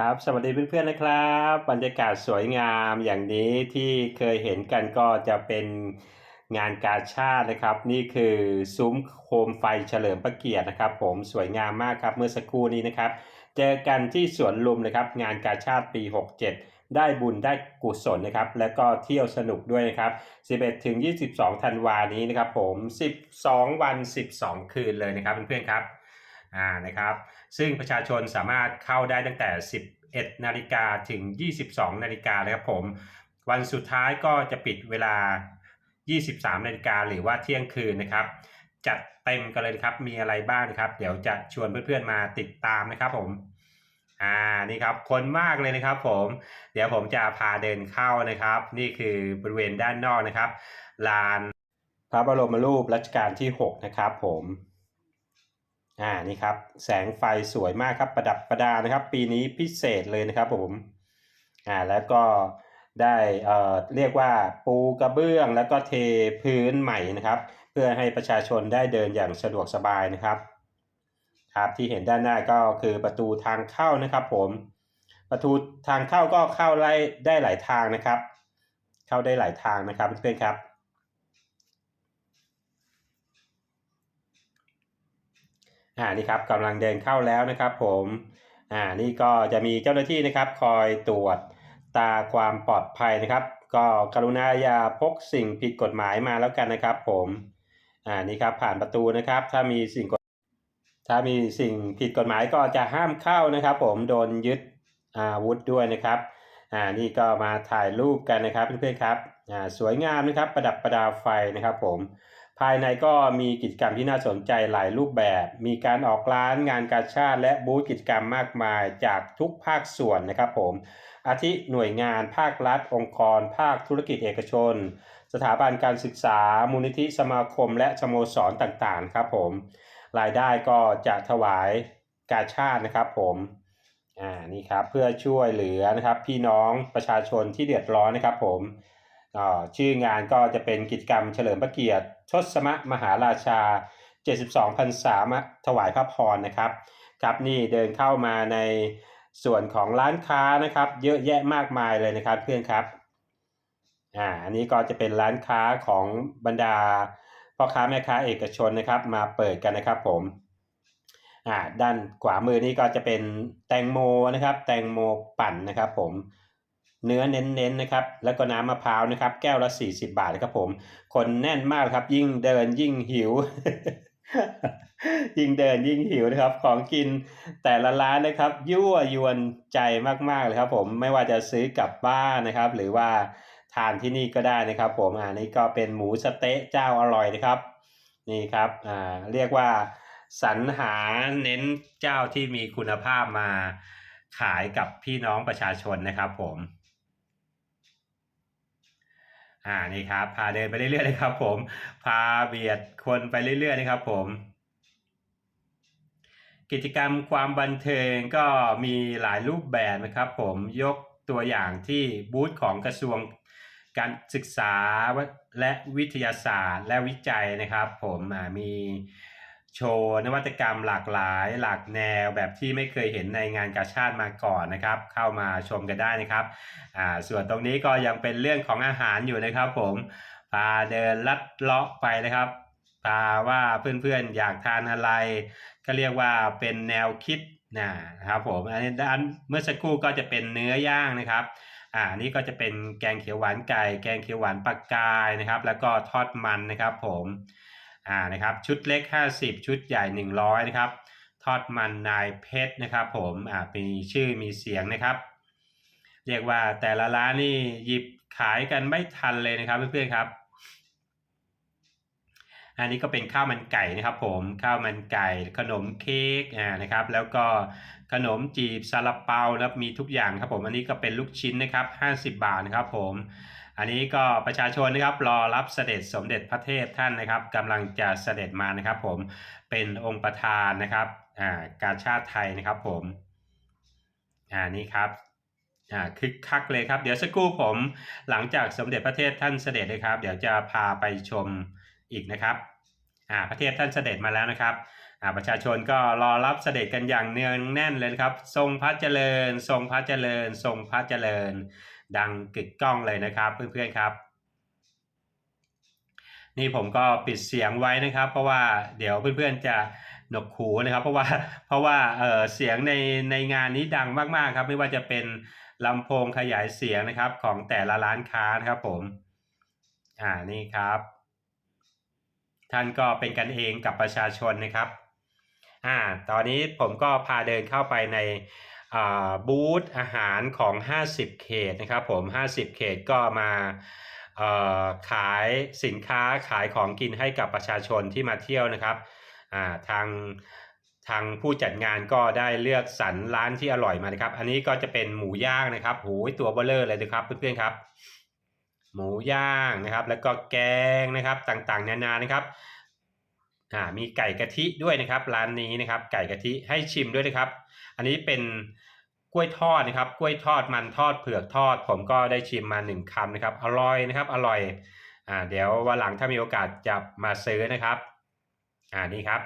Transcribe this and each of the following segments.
ครับสวัสดีเพื่อนๆนะครับ บรรยากาศสวยงามอย่างนี้ที่เคยเห็นกันก็จะเป็นงานกาชาตินะครับ นี่คือซุ้มโคมไฟเฉลิมพระเกียรตินะครับ ผมสวยงามมากครับเมื่อสักครู่นี้นะครับ เจอกันที่สวนลุมนะครับ งานกาชาติปี 67 ได้บุญได้กุศลนะครับ แล้วก็เที่ยวสนุกด้วยนะครับ 11ถึง22 ธันวานี้นะครับ ผม 12 วัน 12 คืนเลยนะครับเพื่อนๆครับอ่านะครับ ซึ่งประชาชนสามารถเข้าได้ตั้งแต่ 11 นาฬิกาถึง 22 นาฬิกานะครับผม วันสุดท้ายก็จะปิดเวลา 23 นาฬิกาหรือว่าเที่ยงคืนนะครับ จัดเต็มกันเลยครับ มีอะไรบ้างนะครับ เดี๋ยวจะชวนเพื่อนๆมาติดตามนะครับผม อ่า นี่ครับ คนมากเลยนะครับผม เดี๋ยวผมจะพาเดินเข้านะครับ นี่คือบริเวณด้านนอกนะครับ ลานพระบรมรูปรัชกาลที่ 6 นะครับผม อ่านี่ครับ แสงไฟสวยมากครับประดับประดานะครับ ปีนี้พิเศษเลยนะครับผมอ่าแล้วก็ได้เอ่อเรียกว่าปูกระเบื้องแล้วก็เทพื้นใหม่นะครับ เพื่อให้ประชาชนได้เดินอย่างสะดวกสบายนะครับครับที่เห็นด้านหน้าก็คือประตูทางเข้านะครับผมประตูทางเข้าก็เข้าไล่ได้หลายทางนะครับ เข้าได้หลายทางนะครับเพื่อนๆครับ อ่านี่ครับกำลังเดินเข้าแล้วนะครับผมอ่านี่ก็จะมีเจ้าหน้าที่นะครับ คอยตรวจตาความปลอดภัยนะครับ ก็กรุณาอย่าพกสิ่งผิดกฎหมายมาแล้วกันนะครับผมอ่านี่ครับผ่านประตูนะครับ ถ้ามีสิ่งถ้ามีสิ่งผิดกฎหมายก็จะห้ามเข้านะครับ ผมโดนยึดอาวุธด้วยนะครับอ่านี่ก็มาถ่ายรูปกันนะครับเพื่อนๆครับอ่าสวยงามนะครับประดับประดาไฟนะครับผม ภายในก็มีกิจกรรมที่น่าสนใจหลายรูปแบบ มีการออกร้านงานกาชาติ และบูธกิจกรรมมากมายจากทุกภาคส่วนนะครับผม อาทิหน่วยงานภาครัฐ องค์กร ภาคธุรกิจเอกชน สถาบันการศึกษา มูลนิธิสมาคม และสโมสรต่างๆ ครับผม รายได้ก็จะถวายกาชาตินะครับผมอ่านี่ครับเพื่อช่วยเหลือนะครับพี่น้องประชาชนที่เดือดร้อนนะครับผม ชื่องานก็จะเป็นกิจกรรมเฉลิมพระเกียรติทศมมหาราชา 72พรรษามถวายพระพรนะครับ ครับนี่เดินเข้ามาในส่วนของร้านค้านะครับ เยอะแยะมากมายเลยนะครับเพื่อนครับอ่าอันนี้ก็จะเป็นร้านค้าของบรรดาพ่อค้าแม่ค้าเอกชนนะครับ มาเปิดกันนะครับผมอ่าด้านขวามือนี่ก็จะเป็นแตงโมนะครับ แตงโมปั่นนะครับผม เนื้อเน้นๆนะครับ แล้วก็น้ำมะพร้าวนะครับ แก้วละ 40 บาทนะครับผม คนแน่นมากครับ ยิ่งเดินยิ่งหิว ยิ่งเดินยิ่งหิวนะครับ ของกินแต่ละร้านนะครับ ยั่วยวนใจมากๆเลยครับ ผม ไม่ว่าจะซื้อกลับบ้านนะครับ หรือว่าทานที่นี่ก็ได้นะครับ ผมอ่านี่ก็เป็นหมูสเต๊ะเจ้าอร่อยนะครับ นี่ครับ อ่า เรียกว่าสรรหาเน้นเจ้าที่มีคุณภาพมาขายกับพี่น้องประชาชนนะครับผม อ่านี่ครับพาเดินไปเรื่อยๆเลยครับ ผมพาเบียดคนไปเรื่อยๆเลยครับ ผม กิจกรรมความบันเทิงก็มีหลายรูปแบบนะครับ ผมยกตัวอย่างที่บูธของกระทรวงการศึกษาและวิทยาศาสตร์และวิจัยนะครับ ผมมี โชว์นวัตกรรมหลากหลายหลากแนวแบบที่ไม่เคยเห็นในงานกาชาติมาก่อนนะครับ เข้ามาชมกันได้นะครับอ่าส่วนตรงนี้ก็ยังเป็นเรื่องของอาหารอยู่นะครับผมพาเดินลัดเลาะไปนะครับพาว่าเพื่อนๆอยากทานอะไร ก็เรียกว่าเป็นแนวคิดนะครับผมอันนี้ด้านเมื่อสักครู่ก็จะเป็นเนื้อย่างนะครับอ่านี่ก็จะเป็นแกงเขียวหวานไก่ แกงเขียวหวานปลากายนะครับ แล้วก็ทอดมันนะครับผม อ่านะครับชุดเล็ก 50 ชุดใหญ่ 100 นะครับ ทอดมันนายเพชรนะครับ ผมอ่ามีชื่อมีเสียงนะครับ เรียกว่าแต่ละร้านนี่หยิบขายกันไม่ทันเลยนะครับเพื่อนๆครับ อันนี้ก็เป็นข้าวมันไก่นะครับ ผมข้าวมันไก่ขนมเค้กอ่านะครับ แล้วก็ขนมจีบซาลาเปานะครับมีทุกอย่างครับผมอันนี้ก็เป็นลูกชิ้นนะครับ 50 บาทนะครับ ผม อันนี้ก็ประชาชนนะครับรอรับเสด็จสมเด็จพระเทพท่านนะครับกำลังจะเสด็จมานะครับ ผมเป็นองค์ประธานนะครับอ่าการชาติไทยนะครับผมอ่านี่ครับอ่าคึกคักเลยครับ เดี๋ยวสักครู่ผมหลังจากสมเด็จพระเทพท่านเสด็จนะครับ เดี๋ยวจะพาไปชมอีกนะครับอ่าพระเทพท่านเสด็จมาแล้วนะครับอ่าประชาชนก็รอรับเสด็จกันอย่างเนืองแน่นเลยครับ ทรงพระเจริญ ทรงพระเจริญ ทรงพระเจริญ ดังกึกก้องเลยนะครับเพื่อนๆครับ นี่ผมก็ปิดเสียงไว้นะครับ เพราะว่าเดี๋ยวเพื่อนๆจะหนวกหูนะครับ เพราะว่าเพราะว่าเออเสียงในในงานนี้ดังมากๆครับ ไม่ว่าจะเป็นลำโพงขยายเสียงนะครับของแต่ละร้านค้านะครับผมอ่านี่ครับ ท่านก็เป็นกันเองกับประชาชนนะครับอ่าตอนนี้ผมก็พาเดินเข้าไปใน บูธอาหารของ 50 เขตนะครับผม 50 เขตก็มาขายสินค้าขายของกินให้กับประชาชนที่มาเที่ยวนะครับาทางทางผู้จัดงานก็ได้เลือกสรรร้านที่อร่อยมานะครับ อันนี้ก็จะเป็นหมูย่างนะครับโหยตัวเบลเลอร์เลยนะครับเพื่อนๆครับ หมูย่างนะครับ แล้วก็แกงนะครับต่างๆ นานานะครับ อ่ามีไก่กะทิด้วยนะครับ ร้านนี้นะครับ ไก่กะทิให้ชิมด้วยนะครับ อันนี้เป็นกล้วยทอดนะครับ กล้วยทอดมันทอดเผือกทอด ผมก็ได้ชิมมาหนึ่งคำนะครับ อร่อยนะครับ อร่อยอ่าเดี๋ยววันหลังถ้ามีโอกาสจะมาซื้อนะครับอ่านี่ครับ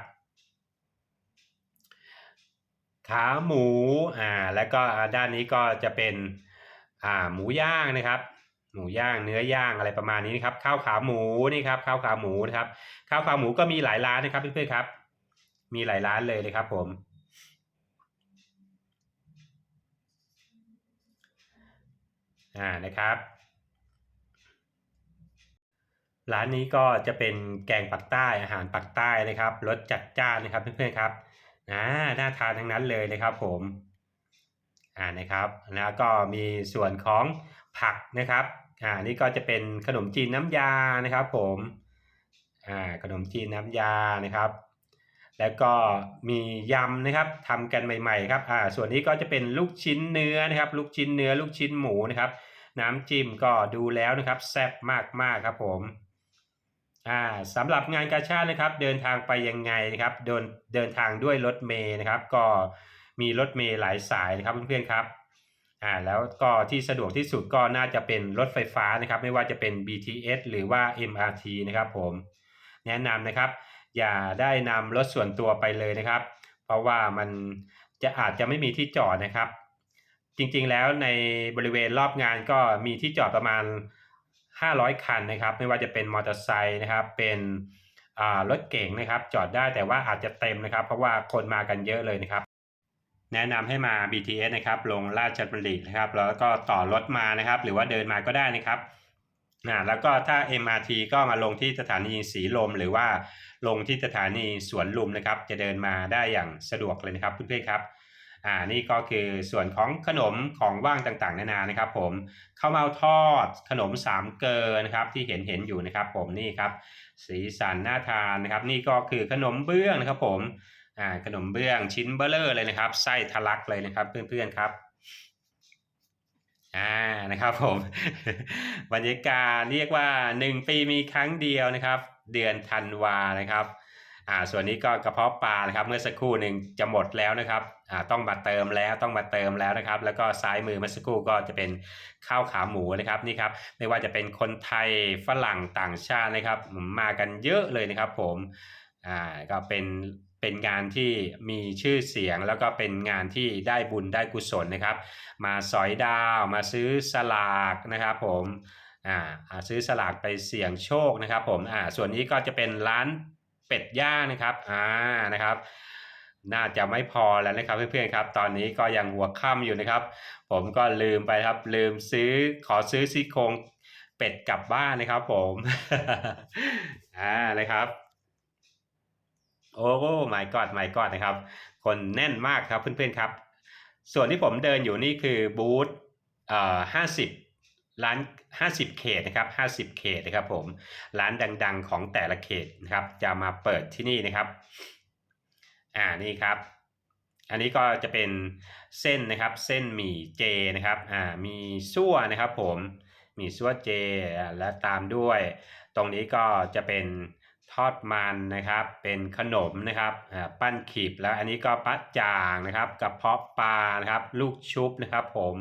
ขาหมูอ่าแล้วก็ด้านนี้ก็จะเป็นอ่าหมูย่างนะครับ หมูย่างเนื้อย่างอะไรประมาณนี้นะครับข้าวขาหมูนี่ครับข้าวขาหมูนะครับข้าวขาหมูก็มีหลายร้านนะครับเพื่อนๆครับ มีหลายร้านเลยนะครับผม อ่านะครับร้านนี้ก็จะเป็นแกงปักใต้อาหารปักใต้นะครับรสจัดจ้านนะครับเพื่อนๆครับอ่าน่าทานทั้งนั้นเลยนะครับผมอ่านะครับแล้วก็มีส่วนของ ผักนะครับอ่านี่ก็จะเป็นขนมจีนน้ำยานะครับ ผมอ่าขนมจีนน้ำยานะครับ แล้วก็มียำนะครับทำกันใหม่ ๆ ครับอ่าส่วนนี้ก็จะเป็นลูกชิ้นเนื้อนะครับ ลูกชิ้นเนื้อลูกชิ้นหมูนะครับ น้ำจิ้มก็ดูแล้วนะครับแซ่บมากๆครับผมอ่าสำหรับงานกาชาดนะครับ เดินทางไปยังไงนะครับเดินเดินทางด้วยรถเมล์นะครับ ก็มีรถเมล์หลายสายนะครับเพื่อนๆครับ อ่าแล้วก็ที่สะดวกที่สุดก็น่าจะเป็นรถไฟฟ้านะครับ ไม่ว่าจะเป็น BTS หรือว่า MRT นะครับผมแนะนำนะครับ อย่าได้นำรถส่วนตัวไปเลยนะครับ เพราะว่ามันจะอาจจะไม่มีที่จอดนะครับ จริงๆแล้วในบริเวณรอบงานก็มีที่จอดประมาณ 500 คันนะครับ ไม่ว่าจะเป็นมอเตอร์ไซค์นะครับเป็นอ่ารถเก๋งนะครับ จอดได้แต่ว่าอาจจะเต็มนะครับ เพราะว่าคนมากันเยอะเลยนะครับ แนะนำให้มา BTS นะครับลงราชบุรีนะครับแล้วก็ต่อรถมานะครับ หรือว่าเดินมาก็ได้นะครับอ่าแล้วก็ถ้า MRT ก็มาลงที่สถานีสีลม หรือว่าลงที่สถานีสวนลุมนะครับ จะเดินมาได้อย่างสะดวกเลยนะครับเพื่อนๆครับอ่านี่ก็คือส่วนของขนมของว่างต่างๆนานานะครับ ผมข้าวเมาทอดขนมสามเกลอนะครับที่เห็นเห็นอยู่นะครับ ผมนี่ครับ สีสันน่าทานนะครับ นี่ก็คือขนมเบื้องนะครับ ผม อ่าขนมเบื้องชิ้นเบลเลอร์เลยนะครับไส้ทะลักเลยนะครับ เพื่อนๆครับอ่านะครับผมบรรยากาศเรียกว่า 1 ปีมีครั้งเดียวนะครับ เดือนธันวานะครับอ่าส่วนนี้ก็กระเพาะปลานะครับ เมื่อสักครู่หนึ่งจะหมดแล้วนะครับอ่าต้องมาเติมแล้วต้องมาเติมแล้วนะครับ แล้วก็ซ้ายมือเมื่อสักครู่ก็จะเป็นข้าวขาหมูนะครับนี่ครับไม่ว่าจะเป็นคนไทยฝรั่งต่างชาตินะครับ มากันเยอะเลยนะครับ ผม อ่าก็เป็นเป็นงานที่มีชื่อเสียงแล้วก็เป็นงานที่ได้บุญได้กุศลนะครับ มาสอยดาวมาซื้อสลากนะครับผมอ่าซื้อสลากไปเสี่ยงโชคนะครับผมอ่าส่วนนี้ก็จะเป็นร้านเป็ดย่างนะครับอ่านะครับ น่าจะไม่พอแล้วนะครับเพื่อนๆครับ ตอนนี้ก็ยังหัวค่ำอยู่นะครับ ผมก็ลืมไปครับลืมซื้อขอซื้อซี่โครงเป็ดกลับบ้านนะครับผมอ่านะครับ โอ้ my god my god นะครับ คนแน่นมากครับเพื่อนๆครับ ส่วนที่ผมเดินอยู่นี่คือบูธเอ่อ50ร้าน50 เขตนะครับ50 เขตนะครับผมร้านดังๆของแต่ละเขตนะครับ จะมาเปิดที่นี่นะครับ อ่านี่ครับ อันนี้ก็จะเป็นเส้นนะครับ เส้นหมี่เจนะครับ อ่ามีซั่วนะครับ ผมมีซั่วเจ และตามด้วย ตรงนี้ก็จะเป็น ทอดมันนะครับ เป็นขนมนะครับอ่าปั้นขีบแล้วอันนี้ก็ปลาจ่างนะครับกระเพาะปลานะครับ ลูกชุบนะครับ ผม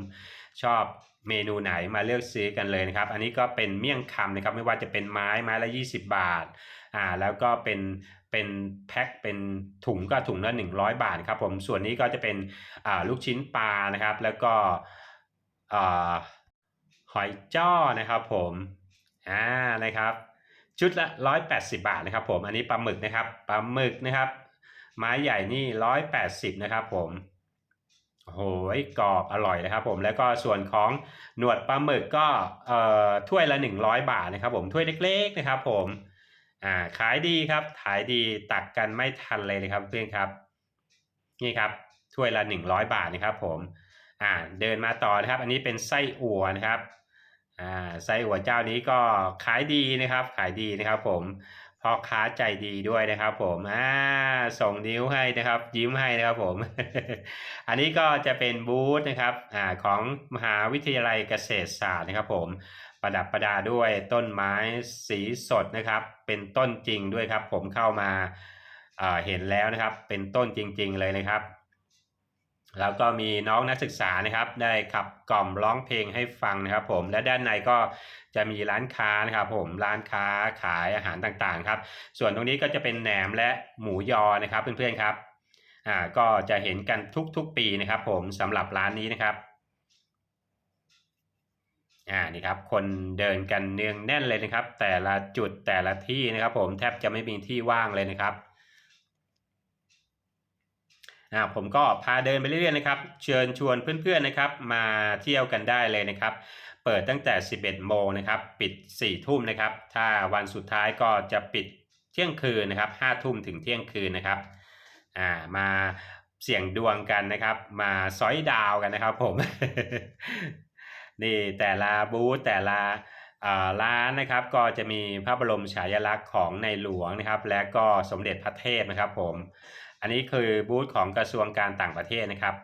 ชอบเมนูไหนมาเลือกซื้อกันเลยนะครับ อันนี้ก็เป็นเมี่ยงคำนะครับ ไม่ว่าจะเป็นไม้ไม้ละ 20 บาทอ่าแล้วก็เป็นเป็นแพ็คเป็นถุงก็ถุงละ100 บาทครับผมส่วนนี้ก็จะเป็นอ่าลูกชิ้นปลานะครับ แล้วก็อ่าหอยจ้อนะครับผมอ่านะครับ ชุดละ 180 บาทนะครับผมอันนี้ปลาหมึกนะครับปลาหมึกนะครับ ไม้ใหญ่นี่ 180 นะครับผมโอ้โหกรอบอร่อยนะครับผมแล้วก็ส่วนของหนวดปลาหมึกก็เอ่อถ้วยละ 100 บาทนะครับผมถ้วยเล็กๆนะครับผมอ่าขายดีครับขายดีตักกันไม่ทันเลยนะครับเพื่อนครับ นี่ครับถ้วยละ 100 บาทนะครับผมอ่าเดินมาต่อนะครับ อันนี้เป็นไส้อั่วนะครับ อ่าไส้อั่วเจ้านี้ก็ขายดีนะครับ ขายดีนะครับ ผมพ่อค้าใจดีด้วยนะครับ ผมอ่าส่งนิ้วให้นะครับ ยิ้มให้นะครับผม อันนี้ก็จะเป็นบูธนะครับอ่าของมหาวิทยาลัยเกษตรศาสตร์นะครับ ผมประดับประดาด้วยต้นไม้สีสดนะครับ เป็นต้นจริงด้วยครับ ผมเข้ามาอ่อเห็นแล้วนะครับ เป็นต้นจริง ๆ เลยนะครับ แล้วก็มีน้องนักศึกษานะครับได้ขับกล่อมร้องเพลงให้ฟังนะครับ ผมและด้านในก็จะมีร้านค้านะครับผมร้านค้าขายอาหารต่างๆครับ ส่วนตรงนี้ก็จะเป็นแหนมและหมูยอนะครับเพื่อนๆครับอ่าก็จะเห็นกันทุกๆปีนะครับ ผมสำหรับร้านนี้นะครับอ่านี่ครับคนเดินกันเนืองแน่นเลยนะครับ แต่ละจุดแต่ละที่นะครับ ผมแทบจะไม่มีที่ว่างเลยนะครับ อ่าผมก็พาเดินไปเรื่อยๆนะครับ เชิญชวนเพื่อนๆนะครับ มาเที่ยวกันได้เลยนะครับ เปิดตั้งแต่ 11 โมงนะครับ ปิด 4 ทุ่มนะครับ ถ้าวันสุดท้ายก็จะปิดเที่ยงคืนนะครับ5ทุ่มถึงเที่ยงคืนนะครับ อ่า มาเสี่ยงดวงกันนะครับ มาซอยดาวกันนะครับ ผม นี่แต่ละบูธแต่ละร้านนะครับก็จะมีพระบรมฉายาลักษณ์ของในหลวงนะครับ และก็สมเด็จพระเทพนะครับผม อันนี้คือบูธของกระทรวงการต่างประเทศนะครับ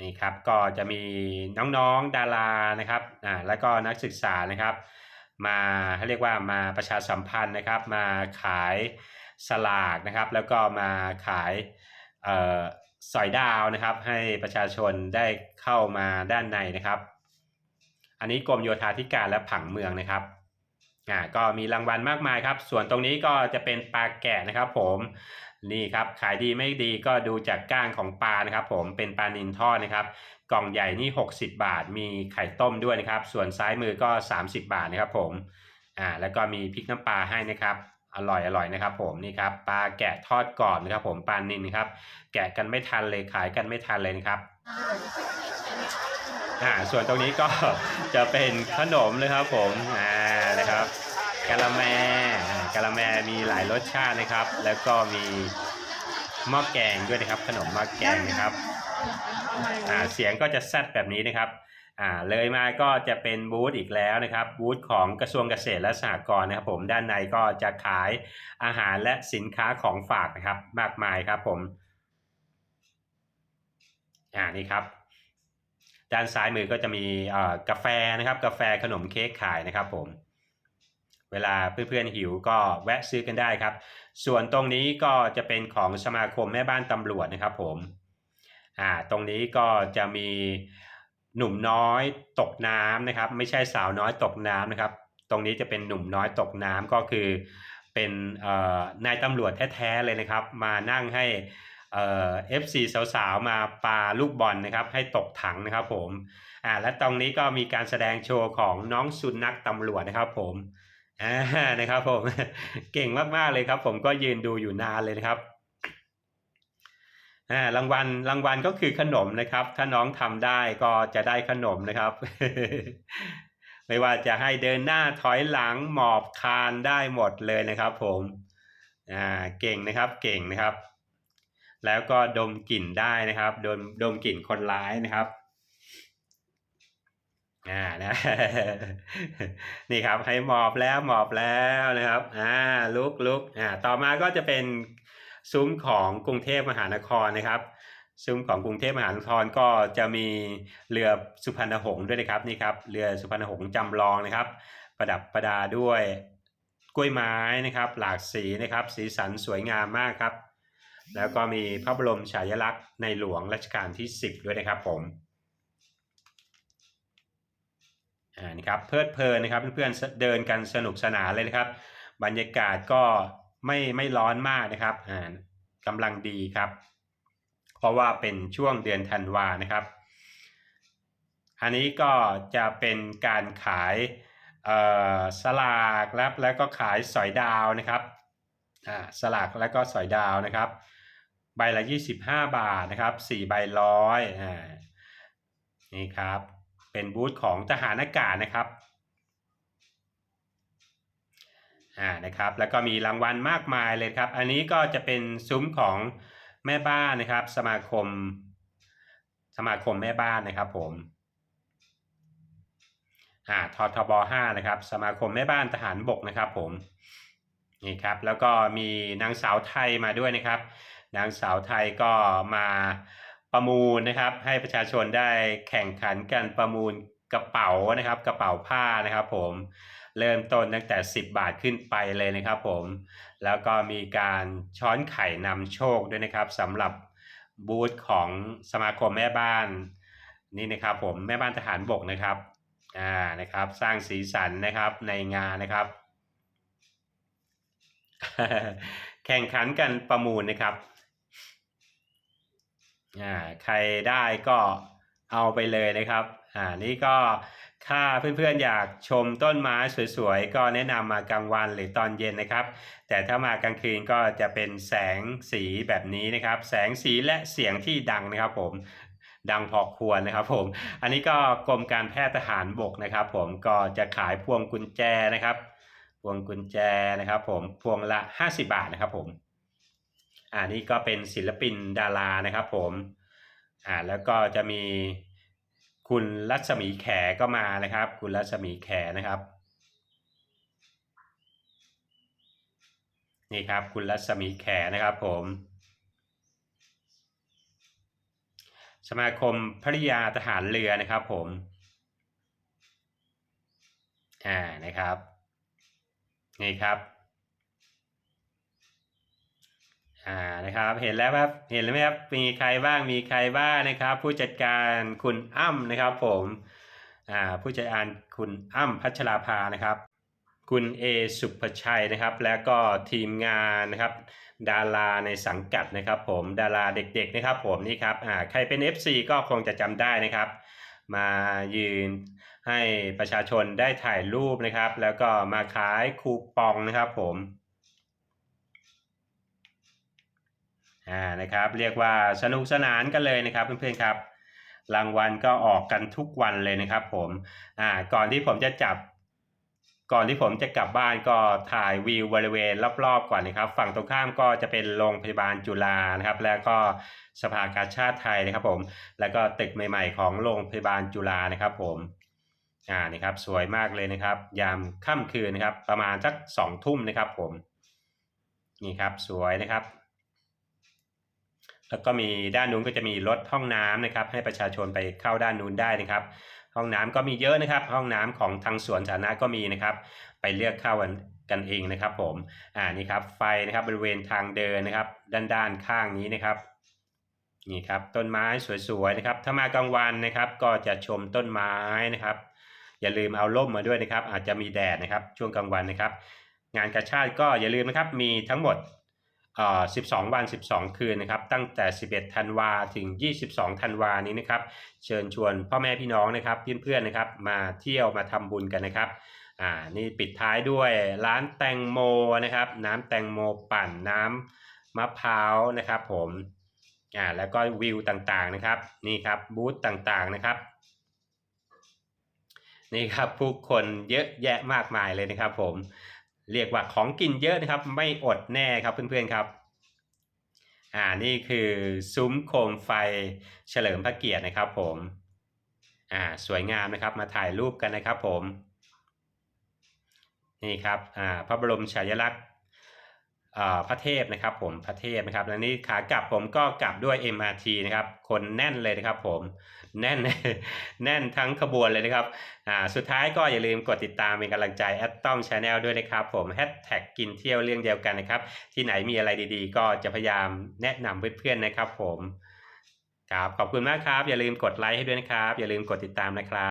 นี่ครับก็จะมีน้องๆดารานะครับอ่าแล้วก็นักศึกษานะครับ มาเขาเรียกว่ามาประชาสัมพันธ์นะครับ มาขายสลากนะครับ แล้วก็มาขายเอ่อสอยดาวนะครับ ให้ประชาชนได้เข้ามาด้านในนะครับ อันนี้กรมโยธาธิการและผังเมืองนะครับอ่าก็มีรางวัลมากมายครับ ส่วนตรงนี้ก็จะเป็นปลาแกะนะครับ ผม นี่ครับขายดีไม่ดีก็ดูจากก้างของปลานะครับ ผมเป็นปลานินทอดนะครับ กล่องใหญ่นี่ 60 บาท มีไข่ต้มด้วยนะครับ ส่วนซ้ายมือก็ 30 บาทนะครับ ผมอ่าแล้วก็มีพริกน้ำปลาให้นะครับอร่อยอร่อยนะครับ ผมนี่ครับปลาแกะทอดกรอบนะครับ ผมปลานินครับ แกะกันไม่ทันเลยขายกันไม่ทันเลยนะครับอ่าส่วนตรงนี้ก็จะเป็นขนมเลยครับ ผมอ่านะครับ กะละแมกะละแมมีหลายรสชาตินะครับ แล้วก็มีหม้อแกงด้วยนะครับ ขนมหม้อแกงนะครับอ่าเสียงก็จะแซดแบบนี้นะครับอ่าเลยมาก็จะเป็นบูธอีกแล้วนะครับบูธของกระทรวงเกษตรและสหกรณ์นะครับ ผมด้านในก็จะขายอาหารและสินค้าของฝากนะครับ มากมายครับผมอ่านี่ครับ ด้านซ้ายมือก็จะมีกาแฟนะครับ กาแฟขนมเค้กขายนะครับผม เวลาเพื่อนๆหิวก็แวะซื้อกันได้ครับ ส่วนตรงนี้ก็จะเป็นของสมาคมแม่บ้านตำรวจนะครับผมอ่าตรงนี้ก็จะมีหนุ่มน้อยตกน้ำนะครับ ไม่ใช่สาวน้อยตกน้ำนะครับ ตรงนี้จะเป็นหนุ่มน้อยตกน้ำก็คือเป็นเอ่อนายตำรวจแท้ๆเลยนะครับ มานั่งให้เอ่อฟซีสาวๆ มาปาลูกบอลนะครับ ให้ตกถังนะครับผมอ่าและตรงนี้ก็มีการแสดงโชว์ของน้องสุนัขตำรวจนะครับผม อ่านะครับผมเก่งมากๆเลยครับ ผมก็ยืนดูอยู่นานเลยนะครับอ่ารางวัลรางวัลก็คือขนมนะครับ ถ้าน้องทำได้ก็จะได้ขนมนะครับ ไม่ว่าจะให้เดินหน้าถอยหลังหมอบคานได้หมดเลยนะครับ ผมอ่าเก่งนะครับเก่งนะครับ แล้วก็ดมกลิ่นได้นะครับ ดมดมกลิ่นคนร้ายนะครับ อ่านะ นี่ครับให้หมอบแล้วหมอบแล้วนะครับ อ่าลุกลุกอ่าต่อมาก็จะเป็นซุ้มของกรุงเทพมหานครนะครับซุ้มของกรุงเทพมหานครก็จะมีเรือสุพรรณหงส์ด้วยนะครับนี่ครับเรือสุพรรณหงส์จำลองนะครับ ประดับประดาด้วยกล้วยไม้นะครับ หลากสีนะครับ สีสันสวยงามมากครับ แล้วก็มีพระบรมฉายาลักษณ์ในหลวงรัชกาลที่ 10 ด้วยนะครับผม อ่านี่ครับเพลิดเพลินนะครับเพื่อนๆเดินกันสนุกสนานเลยนะครับ บรรยากาศก็ไม่ไม่ร้อนมากนะครับอ่ากำลังดีครับ เพราะว่าเป็นช่วงเดือนธันวานะครับ อันนี้ก็จะเป็นการขายสลากแล้วแล้วก็ขายสอยดาวนะครับสลากแล้วก็สอยดาวนะครับ ใบละ 25 บาทนะครับ4ใบร้อยนี่ครับ เป็นบูธของทหารอากาศนะครับอ่านะครับ แล้วก็มีรางวัลมากมายเลยครับ อันนี้ก็จะเป็นซุ้มของแม่บ้านนะครับ สมาคม สมาคมแม่บ้านนะครับผมอ่าททบ5นะครับ สมาคมแม่บ้านทหารบกนะครับผมนี่ครับ แล้วก็มีนางสาวไทยมาด้วยนะครับ นางสาวไทยก็มา ประมูลนะครับ ให้ประชาชนได้แข่งขันกันประมูลกระเป๋านะครับ กระเป๋าผ้านะครับ ผมเริ่มต้นตั้งแต่ 10 บาทขึ้นไปเลยนะครับผม แล้วก็มีการช้อนไข่นำโชคด้วยนะครับสำหรับบูธของสมาคมแม่บ้านนี่นะครับผมแม่บ้านทหารบกนะครับอ่านะครับ สร้างสีสันนะครับในงานนะครับ แข่งขันกันประมูลนะครับ อ่าใครได้ก็เอาไปเลยนะครับอ่านี่ก็ถ้าเพื่อนๆอยากชมต้นไม้สวยๆ ก็แนะนำมากลางวันหรือตอนเย็นนะครับ แต่ถ้ามากลางคืนก็จะเป็นแสงสีแบบนี้นะครับ แสงสีและเสียงที่ดังนะครับผมดังพอควรนะครับผม อันนี้ก็กรมการแพทย์ทหารบกนะครับ ผมก็จะขายพวงกุญแจนะครับ พวงกุญแจนะครับ ผมพวงละ 50 บาทนะครับผม อ่านี่ก็เป็นศิลปินดารานะครับผมอ่าแล้วก็จะมีคุณรัศมีแขก็มานะครับ คุณรัศมีแขนะครับ นี่ครับคุณรัศมีแขนะครับผมสมาคมภริยาทหารเรือนะครับผม อ่า นะครับ นี่ครับ อ่านะครับเห็นแล้วครับเห็นแล้วไหมครับมีใครบ้างมีใครบ้างนะครับ ผู้จัดการคุณอ้ำนะครับ ผมอ่าผู้จัดการคุณอ้ำพัชราภานะครับ คุณเอสุภชัยนะครับ แล้วก็ทีมงานนะครับ ดาราในสังกัดนะครับ ผมดาราเด็กๆนะครับ ผมนี่ครับอ่าใครเป็น FC ก็คงจะจำได้นะครับ มายืนให้ประชาชนได้ถ่ายรูปนะครับ แล้วก็มาขายคูปองนะครับ ผม อ่านะครับเรียกว่าสนุกสนานกันเลยนะครับเพื่อนๆครับ รางวัลก็ออกกันทุกวันเลยนะครับผมอ่าก่อนที่ผมจะจับ ก่อนที่ผมจะกลับบ้านก็ถ่ายวิวบริเวณรอบๆก่อนนะครับ ฝั่งตรงข้ามก็จะเป็นโรงพยาบาลจุฬานะครับ แล้วก็สภากาชาติไทยนะครับผมแล้วก็ตึกใหม่ ๆ ของโรงพยาบาลจุฬานะครับผมอ่านี่ครับสวยมากเลยนะครับ ยามค่ำคืนนะครับ ประมาณสักสองทุ่มนะครับผมนี่ครับสวยนะครับ แล้วก็มีด้านนู้นก็จะมีรถห้องน้ำนะครับ ให้ประชาชนไปเข้าด้านนู้นได้นะครับ ห้องน้ำก็มีเยอะนะครับ ห้องน้ำของทางสวนสาธารณะก็มีนะครับ ไปเลือกเข้ากันเองนะครับ ผมอ่านี่ครับไฟนะครับบริเวณทางเดินนะครับ ด้านด้านข้างนี้นะครับนี่ครับต้นไม้สวยๆนะครับ ถ้ามากลางวันนะครับ ก็จะชมต้นไม้นะครับ อย่าลืมเอาร่มมาด้วยนะครับ อาจจะมีแดดนะครับช่วงกลางวันนะครับ งานกระชาติก็อย่าลืมนะครับมีทั้งหมด 12 วัน 12 คืนนะครับ ตั้งแต่ 11 ธันวาถึง 22 ธันวานี้นะครับ เชิญชวนพ่อแม่พี่น้องนะครับ เพื่อนๆนะครับ มาเที่ยวมาทำบุญกันนะครับ อ่า นี่ปิดท้ายด้วยร้านแตงโมนะครับ น้ำแตงโมปั่นน้ำมะพร้าวนะครับ ผม อ่า แล้วก็วิวต่างๆนะครับ นี่ครับบูธต่างๆนะครับ นี่ครับผู้คนเยอะแยะมากมายเลยนะครับผม เรียกว่าของกินเยอะนะครับ ไม่อดแน่ครับเพื่อนๆครับอ่านี่คือซุ้มโคมไฟเฉลิมพระเกียรตินะครับผมอ่าสวยงามนะครับมาถ่ายรูปกันนะครับผมนี่ครับอ่าพระบรมฉายาลักษณ์ พระเทพนะครับผมพระเทพนะครับและนี่ขากลับผมก็กลับด้วย MRT นะครับคนแน่นเลยนะครับผมแน่นแน่นทั้งขบวนเลยนะครับอ่าสุดท้ายก็อย่าลืมกดติดตามเป็นกำลังใจแอดต้องชาแนลด้วยนะครับผมแฮชแท็กกินเที่ยวเรื่องเดียวกันนะครับ ที่ไหนมีอะไรดีๆ ก็จะพยายามแนะนำเพื่อนๆนะครับผมครับขอบคุณมากครับ อย่าลืมกดไลค์ให้ด้วยนะครับ อย่าลืมกดติดตามนะครับ